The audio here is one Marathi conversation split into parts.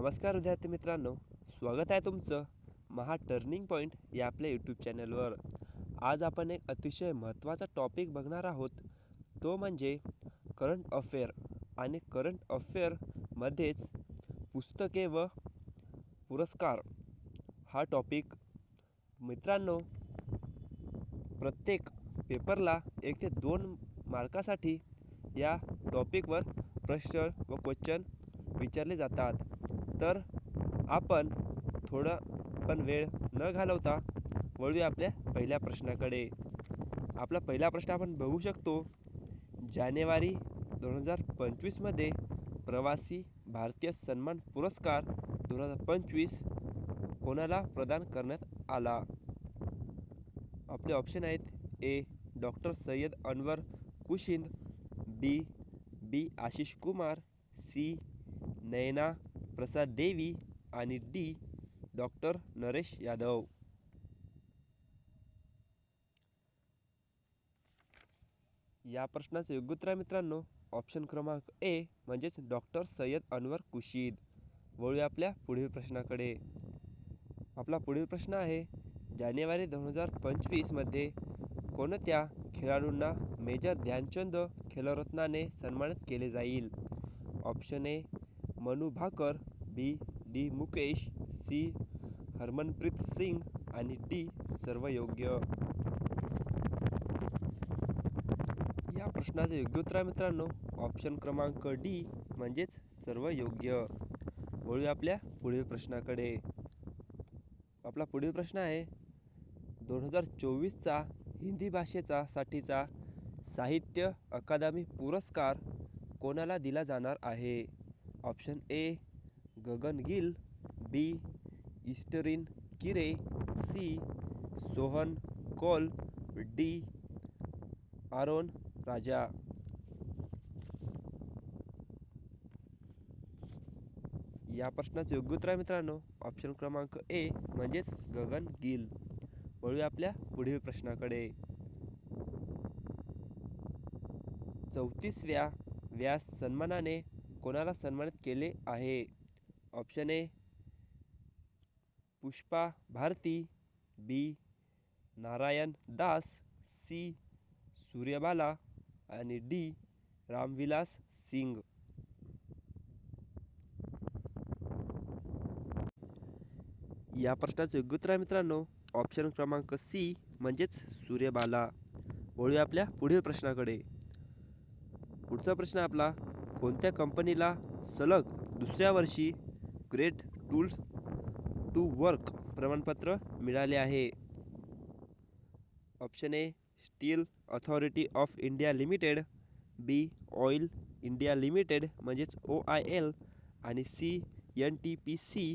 नमस्कार विद्यार्थी मित्रांनो स्वागत आहे तुमचं महा टर्निंग पॉईंट या आपल्या यूट्यूब चॅनलवर. आज आपण एक अतिशय महत्त्वाचा टॉपिक बघणार आहोत. तो म्हणजे करंट अफेअर आणि करंट अफेअरमध्येच पुस्तके व पुरस्कार. हा टॉपिक मित्रांनो प्रत्येक पेपरला एक ते दोन मार्कासाठी या टॉपिकवर प्रश्न व क्वेश्चन विचारले जातात. तर आपण थोडं पण वेळ न घालवता वळूया आपल्या पहिल्या प्रश्नाकडे. आपला पहिला प्रश्न आपण बघू शकतो जानेवारी दोन हजार पंचवीसमध्ये प्रवासी भारतीय सन्मान पुरस्कार दोन हजार पंचवीस कोणाला प्रदान करण्यात आला? आपले ऑप्शन आहेत A doctor Syed Anwar Kushind B B Ashish Kumar C Nayana Prasad Devi आणि डी. डॉक्टर नरेश यादव. या प्रश्नाचं योग्य उत्तर मित्रांनो. ऑप्शन क्रमांक ए म्हणजेच डॉक्टर सय्यद अनवर कुशीद वळूया आपल्या पुढील प्रश्नाकडे. आपला पुढील प्रश्न आहे जानेवारी दोन हजार पंचवीसमध्ये कोणत्या खेळाडूंना मेजर ध्यानचंद खेलरत्नाने सन्मानित केले जाईल? Option A Manu Bhaker. B D Mukesh C Harmanpreet Singh आणि डी सर्व योग्य या प्रश्नाचं योग्य उत्तर आहे मित्रांनो. ऑप्शन क्रमांक डी म्हणजेच सर्व योग्य वळूया आपल्या पुढील प्रश्नाकडे. आपला पुढील प्रश्न आहे दोन हजार चोवीसचा हिंदी भाषेचा साठीचा साहित्य अकादमी पुरस्कार कोणाला दिला जाणार आहे? ऑप्शन ए गगन gill B. Easterine Kire C. Sohan कौल डी. आरोन राजा. या प्रश्नाचं योग्य उत्तर आहे मित्रांनो. ऑप्शन क्रमांक ए म्हणजेच गगन गिल. वळूया आपल्या पुढील प्रश्नाकडे. चौतीसव्या व्यास सन्मानाने कोणाला सन्मानित केले आहे? Option A Pushpa Bharti B Narayan Das C Suryabala आणि डी रामविलास सिंग. या प्रश्नाचं योग्य उत्तर आहे मित्रांनो ऑप्शन क्रमांक सी म्हणजेच सूर्यबाला. वळूया आपल्या पुढील प्रश्नाकडे. पुढचा प्रश्न आपला कोणत्या कंपनीला सलग दुसऱ्या वर्षी ग्रेट टूल्स टू वर्क प्रमाणपत्र मिळाले आहे. Option A steel authority of India limited B oil India limited म्हणजेच ओ आय एल आणि C N T P C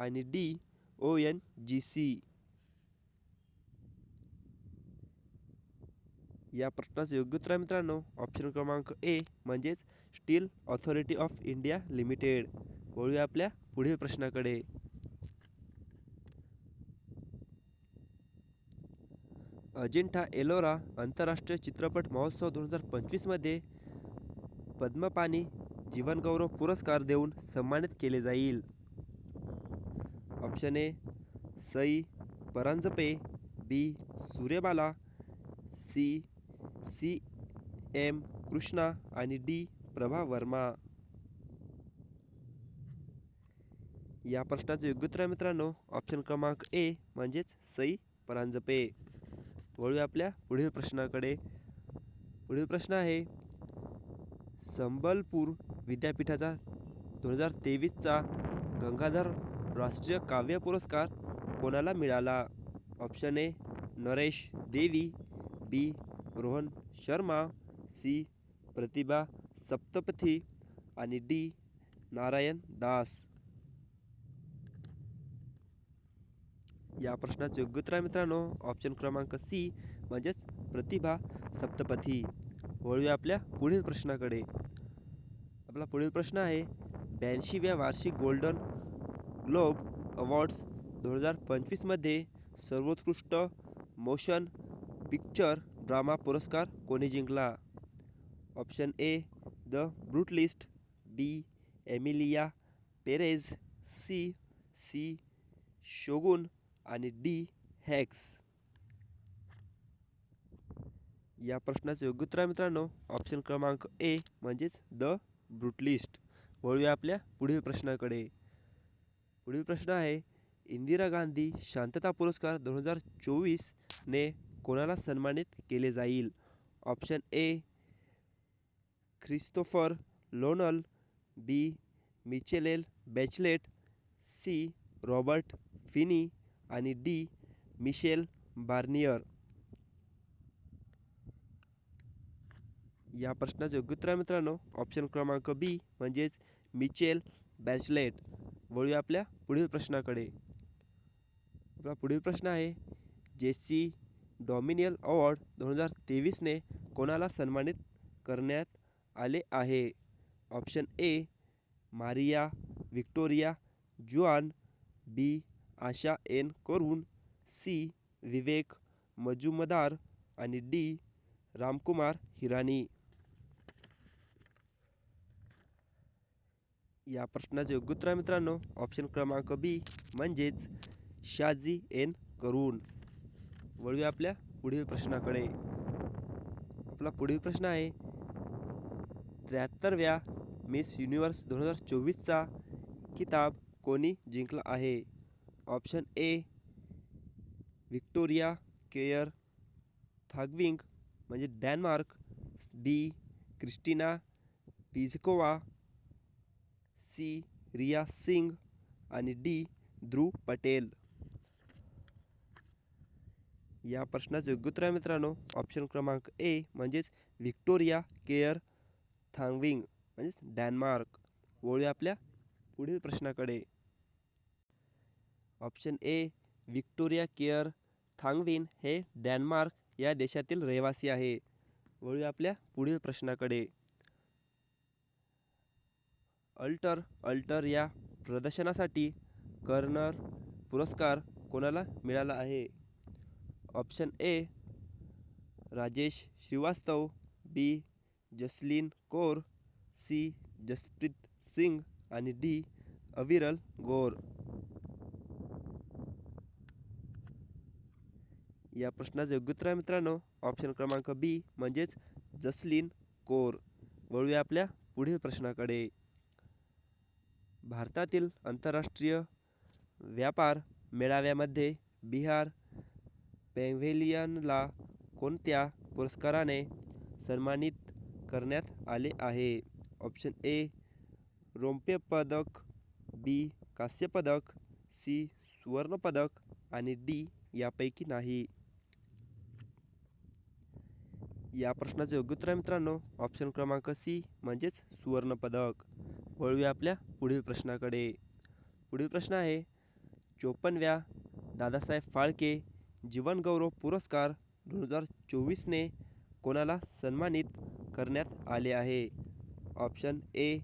आणि D O N G C या प्रश्नाचं योग्य उत्तर आहे मित्रांनो. ऑप्शन क्रमांक ए म्हणजेच steel authority of India limited वळूया आपल्या पुढील प्रश्नाकडे. अजिंठा एलोरा आंतरराष्ट्रीय चित्रपट महोत्सव दोन हजार पंचवीसमध्ये पद्मपाणी जीवनगौरव पुरस्कार देऊन सन्मानित केले जाईल. Option A Sai Paranjpye B Suryabala C C M Krishna आणि डी प्रभा वर्मा. या प्रश्नाचं योग्य उत्तर आहे मित्रांनो. ऑप्शन क्रमांक ए म्हणजेच सई परांजपे. वळूया आपल्या पुढील प्रश्नाकडे. पुढील प्रश्न आहे संबलपूर विद्यापीठाचा दोन हजार तेवीसचा गंगाधर राष्ट्रीय काव्य पुरस्कार कोणाला मिळाला? Option A Naresh Devi. B Rohan Sharma. C Pratibha Satpathy. आणि डी नारायण दास. या प्रश्नाचं योग्य उत्तर आहे मित्रांनो. ऑप्शन क्रमांक सी म्हणजेच प्रतिभा सप्तपथी. वळूया आपल्या पुढील प्रश्नाकडे. आपला पुढील प्रश्न आहे ब्याऐंशीव्या वार्षिक गोल्डन ग्लोब अवॉर्ड्स दोन हजार पंचवीसमध्ये सर्वोत्कृष्ट मोशन पिक्चर ड्रामा पुरस्कार कोणी जिंकला? Option A the brutalist B Emilia Perez C C Shogun आणि डी हॅक्स या प्रश्नाचे योग्य उत्तर आहे मित्रांनो. ऑप्शन क्रमांक ए म्हणजेच द ब्रुटलिस्ट वळूया आपल्या पुढील प्रश्नाकडे. पुढील प्रश्न आहे इंदिरा गांधी शांतता पुरस्कार दोन हजार चोवीसने कोणाला सन्मानित केले जाईल? Option A Christopher लोनल B Michelle Bachelet C Robert Finney आणि डी मिशेल बार्नियर. या प्रश्नाचे योग्य उत्तर आहे मित्रांनो? ऑप्शन क्रमांक बी म्हणजेच मिचेल बॅचलेट. वळूया आपल्या पुढील प्रश्नाकडे. आपला पुढील प्रश्न आहे जेसी डॉमिनियल अवॉर्ड दोन हजार तेवीसने कोणाला सन्मानित करण्यात आले आहे? Option A Maria Victoria Juan B Asha N करून सी विवेक मजुमदार आणि डी रामकुमार हिरानी. या प्रश्नाचे योग्य उत्तर आहे मित्रांनो. ऑप्शन क्रमांक बी म्हणजेच शाजी एन करून वळूया आपल्या पुढील प्रश्नाकडे. आपला पुढील प्रश्न आहे त्र्याहत्तरव्या मिस युनिवर्स दोन हजार चोवीसचा किताब कोणी जिंकला आहे? Option A Victoria Kjaer Theilvig म्हणजे Denmark B Kristina Pizkova C Riya Singh आणि डी ध्रुव पटेल. या प्रश्नाचे योग्य उत्तर आहे मित्रांनो. ऑप्शन क्रमांक ए म्हणजेच व्हिक्टोरिया केअर थांगविंग म्हणजेच डॅनमार्क. वळूया आपल्या पुढील प्रश्नाकडे. Option A Victoria Kjaer Theilvig हे डॅनमार्क या देशातील रहिवासी आहे. वळू आपल्या पुढील प्रश्नाकडे. अल्टर अल्टर या प्रदर्शनासाठी कर्नर पुरस्कार कोणाला मिळाला आहे? Option A Rajesh Shrivastava B Jasleen Kaur C Jaspreet Singh आणि डी अविरल गौर. या प्रश्नाचं योग्य उत्तर आहे मित्रांनो. ऑप्शन क्रमांक बी म्हणजेच जसलीन कोर. वळूया आपल्या पुढील प्रश्नाकडे. भारतातील आंतरराष्ट्रीय व्यापार मेळाव्यामध्ये बिहार पॅव्हेलियनला कोणत्या पुरस्काराने सन्मानित करण्यात आले आहे? ऑप्शन ए रौप्य पदक बी कांस्य पदक सी सुवर्णपदक आणि डी यापैकी नाही. या प्रश्नाचं योग्य उत्तर आहे मित्रांनो. ऑप्शन क्रमांक सी म्हणजेच सुवर्णपदक. वळूया आपल्या पुढील प्रश्नाकडे. पुढील प्रश्न आहे चोपन्नव्या दादासाहेब फाळके जीवनगौरव पुरस्कार दोन हजार चोवीसने कोणाला सन्मानित करण्यात आले आहे? Option A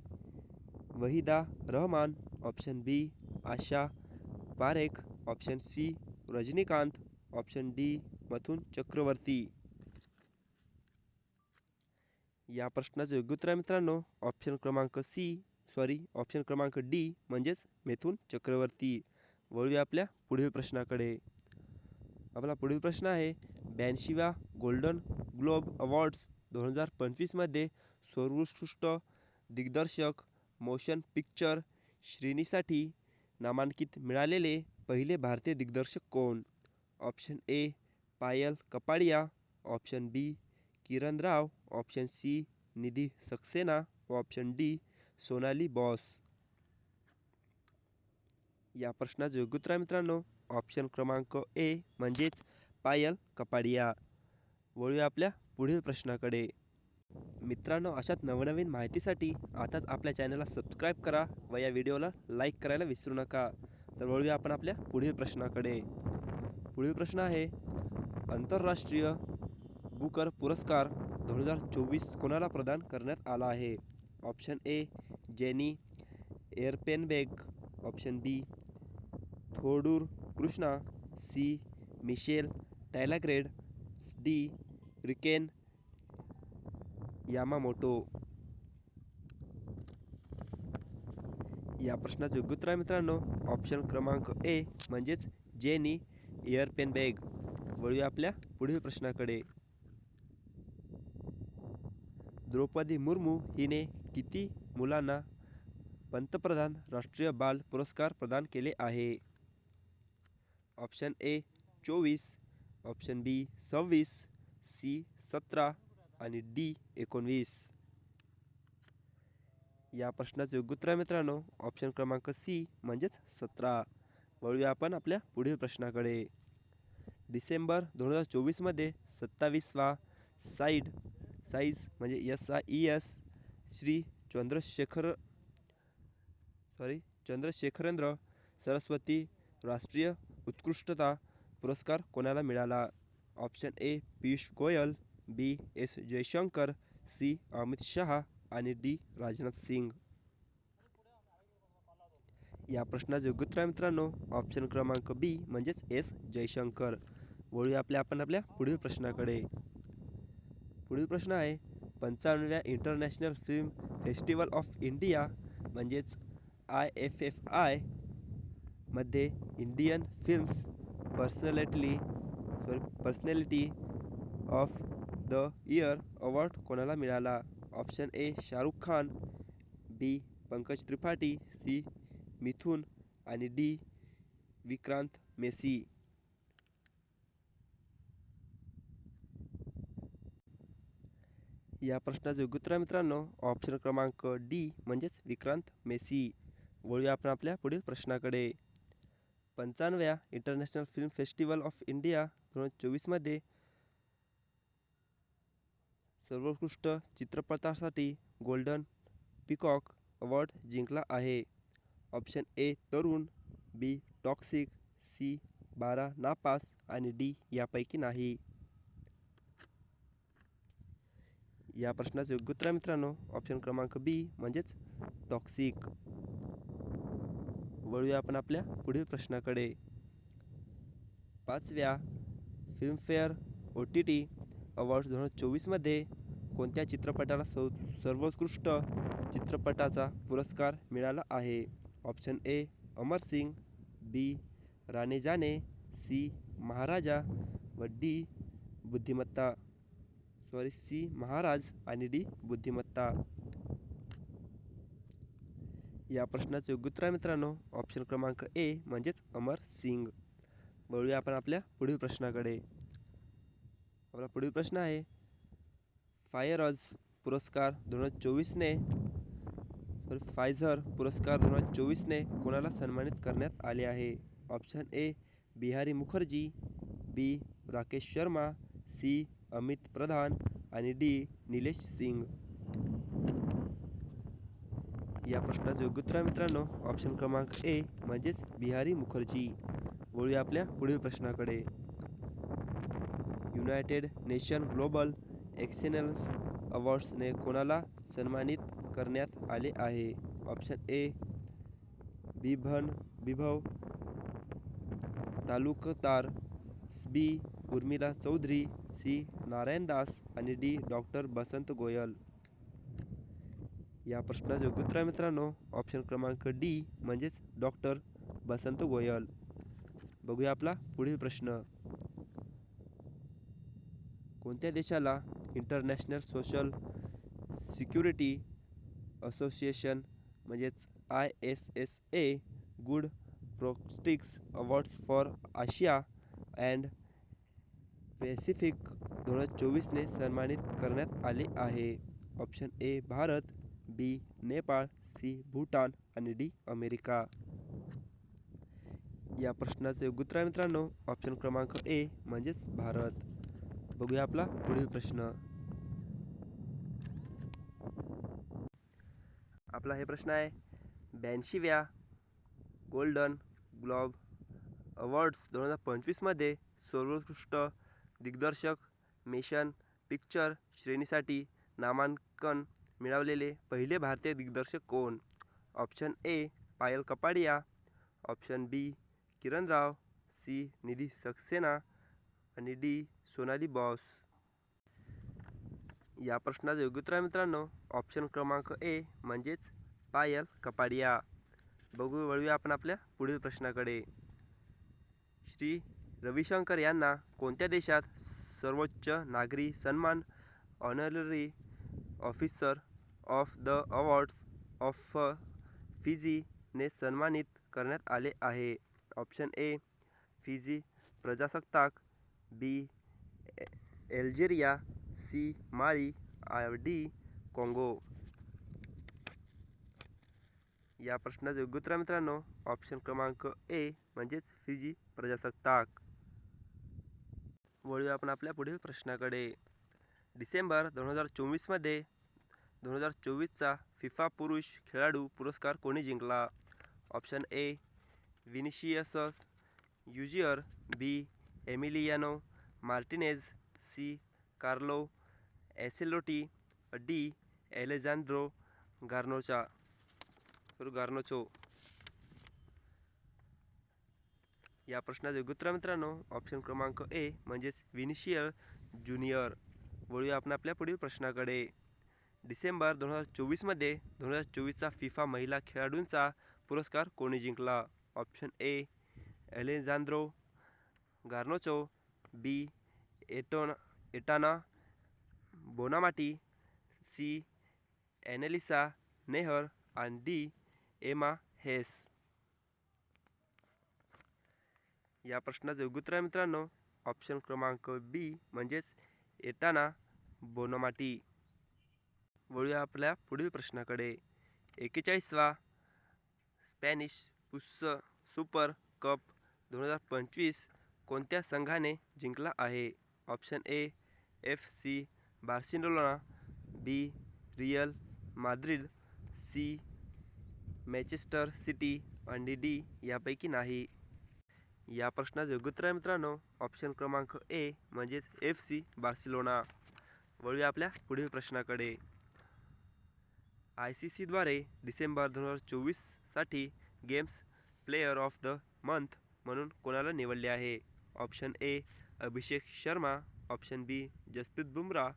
Waheeda Rehman. Option B Asha Parekh. Option C Rajinikanth. Option D Mithun Chakraborty. या प्रश्नाचं योग्य उत्तर आहे मित्रांनो. ऑप्शन क्रमांक सी सॉरी ऑप्शन क्रमांक डी म्हणजेच मेथून चक्रवर्ती. वळूया आपल्या पुढील प्रश्नाकडे. आपला पुढील प्रश्न आहे ब्याऐंशीव्या गोल्डन ग्लोब अवॉर्ड्स दोन हजार पंचवीसमध्ये सर्वोत्कृष्ट दिग्दर्शक मोशन पिक्चर श्रेणीसाठी नामांकित मिळालेले पहिले भारतीय दिग्दर्शक कोण? Option A Payal Kapadia. Option B Kiran Rao option C Nidhi Saxena व ऑप्शन डी सोनाली बॉस. या प्रश्नाचं योग्य उत्तर आहे मित्रांनो. ऑप्शन क्रमांक ए म्हणजेच पायल कपाडिया. वळूया आपल्या पुढील प्रश्नाकडे. मित्रांनो अशाच नवनवीन माहितीसाठी आताच आपल्या चॅनलला सबस्क्राईब करा व या व्हिडिओला लाईक करायला विसरू नका. तर वळूया आपण आपल्या पुढील प्रश्नाकडे. पुढील प्रश्न आहे आंतरराष्ट्रीय बुकर पुरस्कार दोन हजार चोवीस कोणाला प्रदान करण्यात आला आहे? Option A Jenny Erpenbeck. Option B Thodur Krishna. C Michelle Tylagrade. D Riken Yamamoto. या प्रश्नाचे योग्य उत्तर आहे मित्रांनो. ऑप्शन क्रमांक ए म्हणजेच जेनी एअरपेनबॅग. वळूया आपल्या पुढील प्रश्नाकडे. द्रौपदी मुर्मू हिने किती मुलांना पंतप्रधान राष्ट्रीय बाल पुरस्कार प्रदान केले आहे? ऑप्शन ए चोवीस. ऑप्शन बी सव्वीस. सी सतरा. आणि डी एकोणवीस. या प्रश्नाचे योग्य उत्तर आहे मित्रांनो ऑप्शन क्रमांक सी म्हणजेच सतरा. वळूया आपण आपल्या पुढील प्रश्नाकडे. डिसेंबर दोन हजार चोवीसमध्ये सत्तावीसवा साईड साईज म्हणजे S I E S Shri Chandrashekhar sorry Chandrashekharendra Saraswati राष्ट्रीय उत्कृष्टता पुरस्कार कोणाला मिळाला? Option A Piyush Goyal B S Jaishankar C Amit Shah आणि डी राजनाथ सिंग. या प्रश्नाचे उत्तर आहे मित्रांनो ऑप्शन क्रमांक बी म्हणजेच एस जयशंकर. वळूया आपल्या आपण आपल्या पुढील प्रश्नाकडे. पुढील प्रश्न आहे. पंचावन्नव्या international film festival of India म्हणजेच आय एफ एफ आयमध्ये Indian films personality sorry personality of the year award कोणाला मिळाला? Option A Shahrukh Khan B Pankaj Tripathi C Mithun आणि डी विक्रांत मेसी. या प्रश्नाचं योग्य उत्तर आहे मित्रांनो. ऑप्शन क्रमांक डी म्हणजेच विक्रांत मेसी. वळूया आपण आपल्या पुढील प्रश्नाकडे. पंचाण्णव्या international film festival of India दोन हजार चोवीसमध्ये सर्वोत्कृष्ट चित्रपटासाठी गोल्डन पिकॉक अवॉर्ड जिंकला आहे. ऑप्शन ए तरुण. बी टॉक्सिक सी बारा नापास. आणि डी यापैकी नाही. या प्रश्नाचं योग्य उत्तर मित्रांनो. ऑप्शन क्रमांक बी म्हणजेच टॉक्सिक वळूया आपण आपल्या पुढील प्रश्नाकडे. पाचव्या Filmfare O T T awards दोन हजार चोवीसमध्ये कोणत्या चित्रपटाला सौ सर्वोत्कृष्ट चित्रपटाचा पुरस्कार मिळाला आहे? Option A Amar Singh B Rane जाने सी महाराजा व डी बुद्धिमत्ता सॉरी सी. महाराज आणि डी. बुद्धिमत्ता. या प्रश्नाचे योग्य उत्तर आहे मित्रांनो. ऑप्शन क्रमांक ए म्हणजेच अमर सिंग. वळूया आपण आपल्या पुढील प्रश्नाकडे. आपला पुढील प्रश्न आहे. फायरज पुरस्कार दोन हजार चोवीसने. सॉरी फायझर पुरस्कार दोन हजार चोवीसने कोणाला सन्मानित करण्यात आले आहे? Option A Bihari Mukherjee. B Rakesh Sharma. C Amit Pradhan आणि डी. निलेश सिंग. या प्रश्नाचं योग्य उत्तर मित्रांनो. ऑप्शन क्रमांक ए म्हणजेच बिहारी मुखर्जी. वळूया आपल्या पुढील प्रश्नाकडे. युनायटेड नेशन ग्लोबल एक्सेलन्स अवॉर्ड्सने कोणाला सन्मानित करण्यात आले आहे? Option A Bibhan Bibhav Talukdar. B Urmila Chaudhary. C Narayan Das आणि डी. डॉक्टर बसंत गोयल. या प्रश्नाचं योग्य उत्तर आहे मित्रांनो ऑप्शन क्रमांक डी म्हणजेच डॉक्टर बसंत गोयल. बघूया आपला पुढील प्रश्न. कोणत्या देशाला इंटरनॅशनल सोशल सिक्युरिटी असोसिएशन म्हणजेच I S S A good practices awards for Asia and Pacific दोन हजार चोवीसने सन्मानित करण्यात आले आहे. Option A Bharat B Nepal C Bhutan आणि डी अमेरिका. या प्रश्नाचं योग्य उत्तर आहे मित्रांनो. ऑप्शन क्रमांक ए म्हणजेच भारत. बघूया आपला पुढील प्रश्न. आपला हे प्रश्न आहे ब्याऐंशीव्या गोल्डन ग्लोब अवॉर्ड्स दोन हजार पंचवीसमध्ये सर्वोत्कृष्ट दिग्दर्शक मेशन पिक्चर श्रेणीसाठी नामांकन मिळवलेले पहिले भारतीय दिग्दर्शक कोण? Option A Payal Kapadia. Option B Kiran Rao C Nidhi Saxena. आणि डी सोनाली बॉस. या प्रश्नाचं योग्य उत्तर आहे मित्रांनो. ऑप्शन क्रमांक ए म्हणजेच पायल कपाडिया. बघू वळूया आपण आपल्या पुढील प्रश्नाकडे. श्री रविशंकर यांना कोणत्या देशात सर्वोच्च नागरी सन्मान honorary officer of the awards of फिजीने सन्मानित करण्यात आले आहे? ऑप्शन ए फिजी प्रजासत्ताक B A- Algeria C Mali I D काँगो. या प्रश्नाचे उत्तर मित्रांनो ऑप्शन क्रमांक ए म्हणजेच फिजी प्रजासत्ताक. वळूया आपण आपल्या पुढील प्रश्नाकडे. डिसेंबर दोन हजार चोवीसमध्ये दोन हजार चोवीसचा फिफा पुरुष खेळाडू पुरस्कार कोणी जिंकला? Option A Vinicius Junior B Emiliano Martinez C Carlo Ancelotti D Alejandro Garnacho. Garnacho. या प्रश्नाचे योग्य उत्तर मित्रांनो ऑप्शन क्रमांक ए म्हणजेच विनिशियल ज्युनियर वळूया आपण आपल्या पुढील प्रश्नाकडे. डिसेंबर दोन हजार चोवीसमध्ये दोन हजार चोवीसचा फिफा महिला खेळाडूंचा पुरस्कार कोणी जिंकला? ऑप्शन ए एलेझांद्रो गार्नोचो बी एटोना एटाना बोनामाटी सी ॲनेलिसा नेहर आणि डी एमा हेस या प्रश्नाचं योग्य उत्तर आहे मित्रांनो ऑप्शन क्रमांक बी म्हणजेच येताना बोनोमाटी वळूया आपल्या पुढील प्रश्नाकडे. एकेचाळीसवा स्पॅनिश पुस्स सुपर कप दोन हजार पंचवीस कोणत्या संघाने जिंकला आहे? Option A F C Barcelona B Real Madrid C Manchester City आणि डी यापैकी नाही. या प्रश्नाचं योग्य उत्तर आहे मित्रांनो. ऑप्शन क्रमांक ए म्हणजेच एफ सी बार्सिलोना. वळूया आपल्या पुढील प्रश्नाकडे. आय सी सीद्वारे डिसेंबर दोन हजार चोवीससाठी games player of the month म्हणून कोणाला निवडले आहे? Option A Abhishek Sharma. Option B Jasprit Bumrah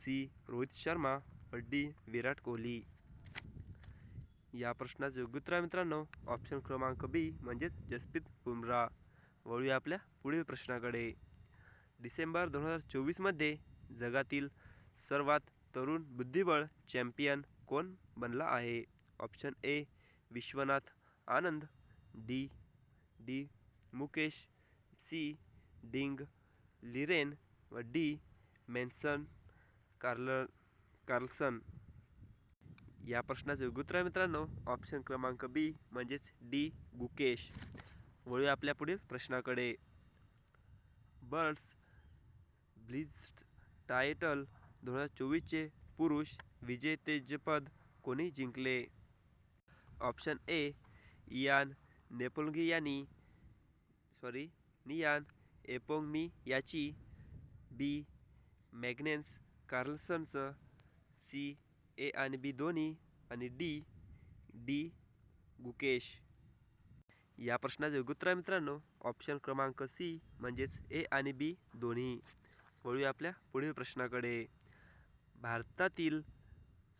C Rohit Sharma. D Virat Kohli. या प्रश्नाचं योग्य उत्तर आहे मित्रांनो. ऑप्शन क्रमांक बी म्हणजेच जसप्रीत बुमरा वळूया आपल्या पुढील प्रश्नाकडे. डिसेंबर दोन हजार चोवीसमध्ये जगातील सर्वात तरुण बुद्धिबळ चॅम्पियन कोण बनला आहे? Option A Vishwanath Anand. D D Mukesh. C Ding Liren. व डी मेन्सन कार्ल कार्लसन. या प्रश्नाचे उत्तर आहे मित्रांनो. ऑप्शन क्रमांक बी म्हणजेच डी गुकेश वळूया आपल्या पुढील प्रश्नाकडे. बर्ड्स ब्लिस्ट टायटल दोन हजार चोवीसचे पुरुष विजेतेजपद कोणी जिंकले? ऑप्शन ए इयान नेपोलगियानी सॉरी नियान एपोंगमी याची. बी मॅग्नेन्स कार्लसनचं. सी ए आणि बी दोन्ही. आणि डी डी गुकेश. या प्रश्नाचं उत्तर आहे मित्रांनो. ऑप्शन क्रमांक सी म्हणजेच ए आणि बी दोन्ही. वळूया आपल्या पुढील प्रश्नाकडे. भारतातील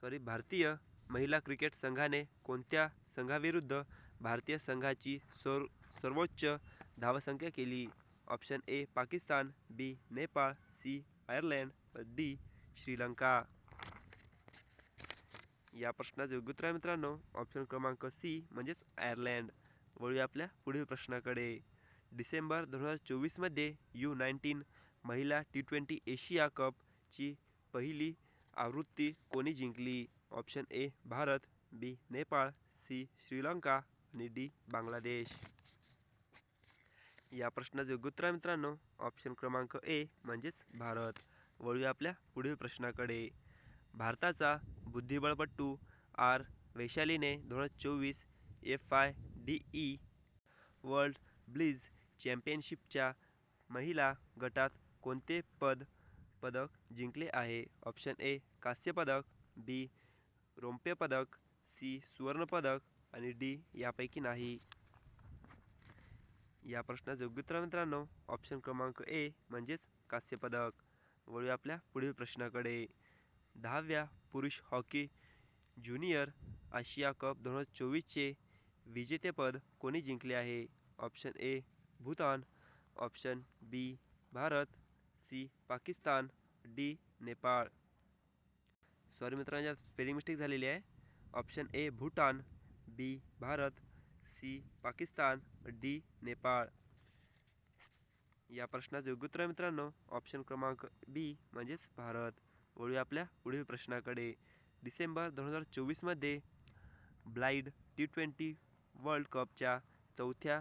सॉरी भारतीय महिला क्रिकेट संघाने कोणत्या संघाविरुद्ध भारतीय संघाची सर्व सर्वोच्च धावसंख्या केली? Option A Pakistan. B Nepal. C Ireland. D Sri Lanka. या प्रश्नाचं उत्तर आहे मित्रांनो. ऑप्शन क्रमांक सी म्हणजेच आयर्लंड. वळूया आपल्या पुढील प्रश्नाकडे. डिसेंबर दोन हजार चोवीसमध्ये यू नाईन्टीन महिला टी ट्वेंटी एशिया कपची पहिली आवृत्ती कोणी जिंकली? Option A Bharat B Nepal C Sri Lanka आणि डी बांगलादेश. या प्रश्नाचं उत्तर आहे मित्रांनो. ऑप्शन क्रमांक ए म्हणजेच भारत. वळूया आपल्या पुढील प्रश्नाकडे. भारताचा बुद्धिबळपट्टू आर वैशालीने दोन हजार चोवीस F I D E world blitz चॅम्पियनशिपच्या महिला गटात कोणते पद पदक जिंकले आहे? ऑप्शन ए कांस्यपदक बी रौप्यपदक सी सुवर्णपदक आणि डी यापैकी नाही. या प्रश्नाचं उत्तर मित्रांनो. ऑप्शन क्रमांक ए म्हणजेच कांस्यपदक. वळूया आपल्या पुढील प्रश्नाकडे. दहाव्या पुरुष हॉकी ज्युनियर आशिया कप दोन हजार चोवीसचे विजेतेपद कोणी जिंकले आहे? Option A Bhutan. Option B Bharat. C Pakistan. D Nepal. Sorry मित्रांच्या स्पेलिंग मिस्टेक झालेली आहे. Option A Bhutan B Bharat. C Pakistan. D Nepal. या प्रश्नाचं योग्य उत्तर मित्रांनो. ऑप्शन क्रमांक बी म्हणजेच भारत. वळूया आपल्या पुढील प्रश्नाकडे. डिसेंबर दोन हजार चोवीसमध्ये ब्लाईड टी ट्वेंटी वर्ल्ड कपच्या चौथ्या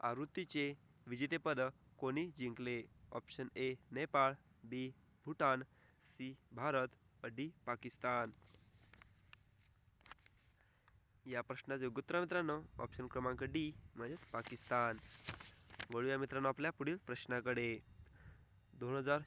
आवृत्तीचे विजेतेपद कोणी जिंकले? Option A Nepal B Bhutan C Bharat D Pakistan. या प्रश्नाचे योग्य उत्तर मित्रांनो. ऑप्शन क्रमांक डी म्हणजेच पाकिस्तान. वळूया मित्रांनो आपल्या पुढील प्रश्नाकडे. दोन हजार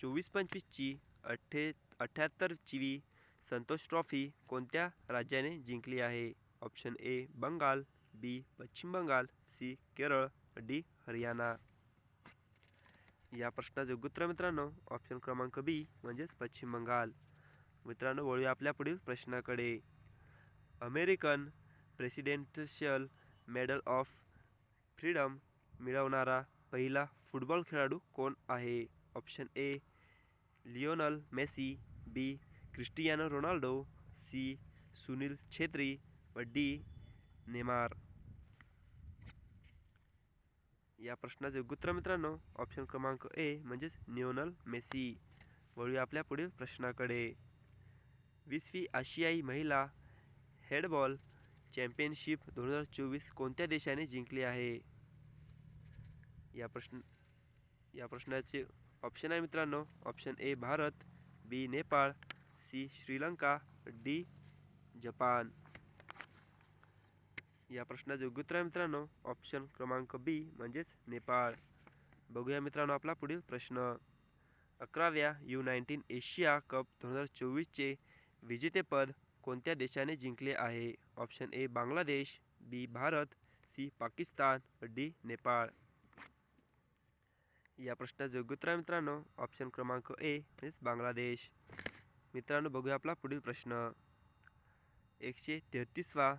चोवीस पंचवीसची अठ्ठे अठ्ठ्याहत्तरची संतोष ट्रॉफी कोणत्या राज्याने जिंकली आहे? Option A Bengal B Paschim Bengal C Kerala D Haryana. या प्रश्नाचे उत्तर मित्रांनो ऑप्शन क्रमांक बी म्हणजेच पश्चिम बंगाल. मित्रांनो वळूया आपल्या पुढील प्रश्नाकडे. American presidential medal of freedom मिळवणारा पहिला फुटबॉल खेळाडू कोण आहे? Option A Lionel Messi B Cristiano Ronaldo C Sunil Chhetri व डी नेमार या प्रश्नाचे उत्तर मित्रांनो ऑप्शन क्रमांक ए म्हणजेच न्योनल मेसी. वळूया आपल्या पुढील प्रश्नाकडे. वीसवी आशियाई महिला हेडबॉल चॅम्पियनशिप दोन हजार चोवीस कोणत्या देशाने जिंकली आहे? या प्रश्न या प्रश्नाचे ऑप्शन आहे मित्रांनो option A Bharat B Nepal C Sri Lanka D Japan. या प्रश्नाचे योग्य उत्तर आहे मित्रांनो. ऑप्शन क्रमांक बी म्हणजेच नेपाळ. बघूया मित्रांनो आपला पुढील प्रश्न. अकराव्या यू नाईन्टीन एशिया कप दोन हजार चोवीसचे विजेतेपद कोणत्या देशाने जिंकले आहे? Option A Bangladesh. B Bharat. C Pakistan. D Nepal. या प्रश्नाचे योग्य उत्तर आहे मित्रांनो. ऑप्शन क्रमांक ए म्हणजेच बांगलादेश. मित्रांनो बघूया आपला पुढील प्रश्न. एकशे तेहतीसवा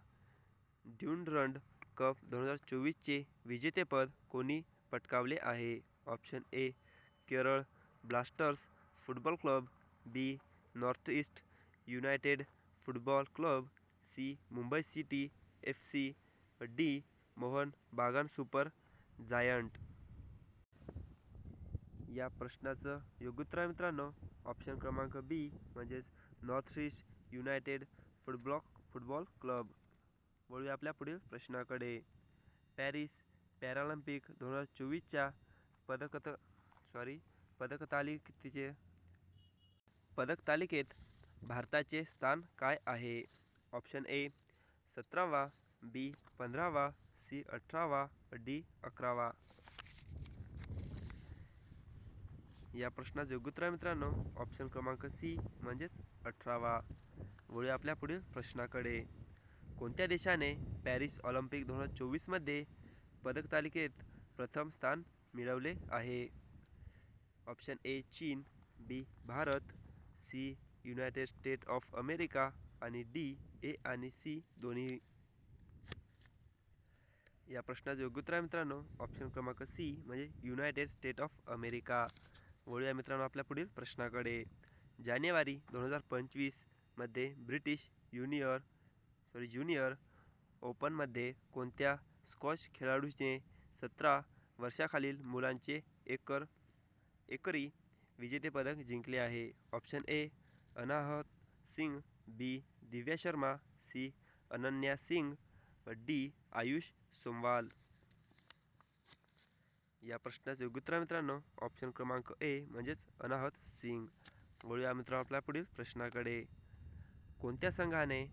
ड्युनरंड कप दोन हजार चोवीसचे विजेतेपद कोणी पटकावले आहे? Option A Kerala blasters football club B north east united football club C Mumbai city F C D Mohun Bagan super giant. या प्रश्नाचं योग्य उत्तर आहे मित्रांनो. ऑप्शन क्रमांक बी म्हणजेच north east united football football club. वळूया आपल्या पुढील प्रश्नाकडे. पॅरिस पॅरालिम्पिक दोन हजार चोवीसच्या पदकत सॉरी पदक तालिकेचे पदक तालिकेत भारताचे स्थान काय आहे? ऑप्शन ए सतरावा बी पंधरावा सी अठरावा डी अकरावा. या प्रश्नाचे उत्तर आहे मित्रांनो ऑप्शन क्रमांक सी म्हणजेच अठरावा. वळूया आपल्या पुढील प्रश्नाकडे. कोणत्या देशाने पॅरिस ऑलिम्पिक दोन हजार चोवीसमध्ये पदक तालिकेत प्रथम स्थान मिळवले आहे? Option A Cheen B Bharat C United State of America आणि डी ए आणि सी दोन्ही. या प्रश्नाचं योग्य उत्तर आहे मित्रांनो. ऑप्शन क्रमांक सी म्हणजे युनायटेड स्टेट ऑफ अमेरिका. वळूया मित्रांनो आपल्या पुढील प्रश्नाकडे. जानेवारी दोन हजार पंचवीसमध्ये ब्रिटिश युनियर सॉरी ज्युनियर ओपनमध्ये कोणत्या स्कॉच खेळाडूने सतरा वर्षाखालील मुलांचे एकर एकरी विजेतेपदक जिंकले आहे? Option A Anahat Singh B Divya Sharma C Ananya Singh D Ayush Somwal. या प्रश्नाचे योग्य उत्तर मित्रांनो. ऑप्शन क्रमांक ए म्हणजेच अनाहत सिंग. वळूया मित्रांनो आपल्या पुढील प्रश्नाकडे. कोणत्या संघाने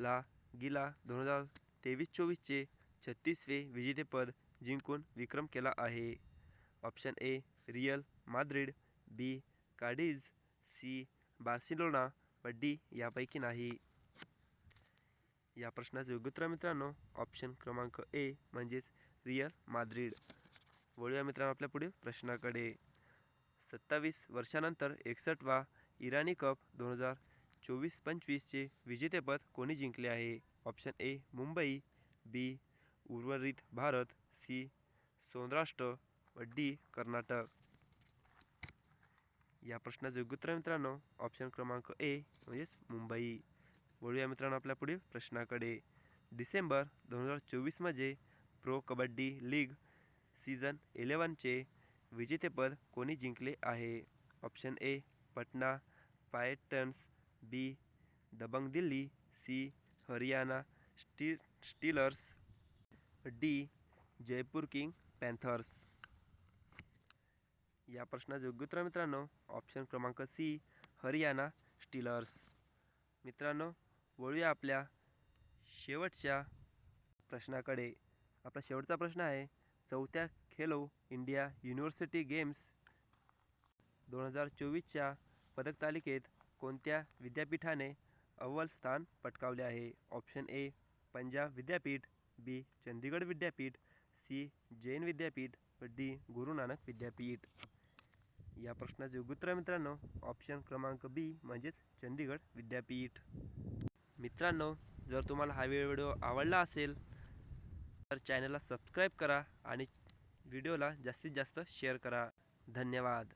ला गिला दोन हजार तेवीस चोवीसचे छत्तीसवे विजेतेपद जिंकून विक्रम केला आहे. Option A Real Madrid B Cadiz C Barcelona व डी यापैकी नाही. या प्रश्नाचं योग्य उत्तर मित्रांनो ऑप्शन क्रमांक ए म्हणजेच रियल माद्रिड. वळूया मित्रांनो आपल्या पुढील प्रश्नाकडे. सत्तावीस वर्षानंतर एकसष्टवा इराणी कप दोन हजार चोवीस पंचवीसचे विजेतेपद कोणी जिंकले आहे? ऑप्शन ए मुंबई बी उर्वरित भारत सी सौराष्ट्र व डी कर्नाटक. या प्रश्नाचे योग्य उत्तर आहे मित्रांनो. ऑप्शन क्रमांक ए म्हणजेच मुंबई. वळूया मित्रांनो आपल्या पुढील प्रश्नाकडे. डिसेंबर दोन हजार चोवीसमध्ये प्रो कबड्डी लीग सीझन इलेवनचे विजेतेपद कोणी जिंकले आहे? Option A Patna pirates. B Dabangg Delhi C Haryana स्टी steelers D Jaipur king panthers या प्रश्नाचे योग्य उत्तर मित्रांनो. ऑप्शन क्रमांक सी हरियाणा स्टीलर्स मित्रांनो वळूया आपल्या शेवटच्या प्रश्नाकडे. आपला शेवटचा प्रश्न आहे चौथ्या खेलो इंडिया युनिव्हर्सिटी गेम्स दोन हजार चोवीसच्या पदक तालिकेत कोणत्या विद्यापीठाने अव्वल स्थान पटकावले आहे? ऑप्शन ए पंजाब विद्यापीठ बी चंदीगड विद्यापीठ सी जैन विद्यापीठ व डी गुरु नानक विद्यापीठ. या प्रश्नाचे उत्तर आहे मित्रांनो ऑप्शन क्रमांक बी म्हणजेच चंदीगड विद्यापीठ. मित्रांनो जर तुम्हाला हा व्हिडिओ आवडला असेल तर चॅनलला सबस्क्राईब करा आणि व्हिडिओला जास्तीत जास्त शेअर करा. धन्यवाद.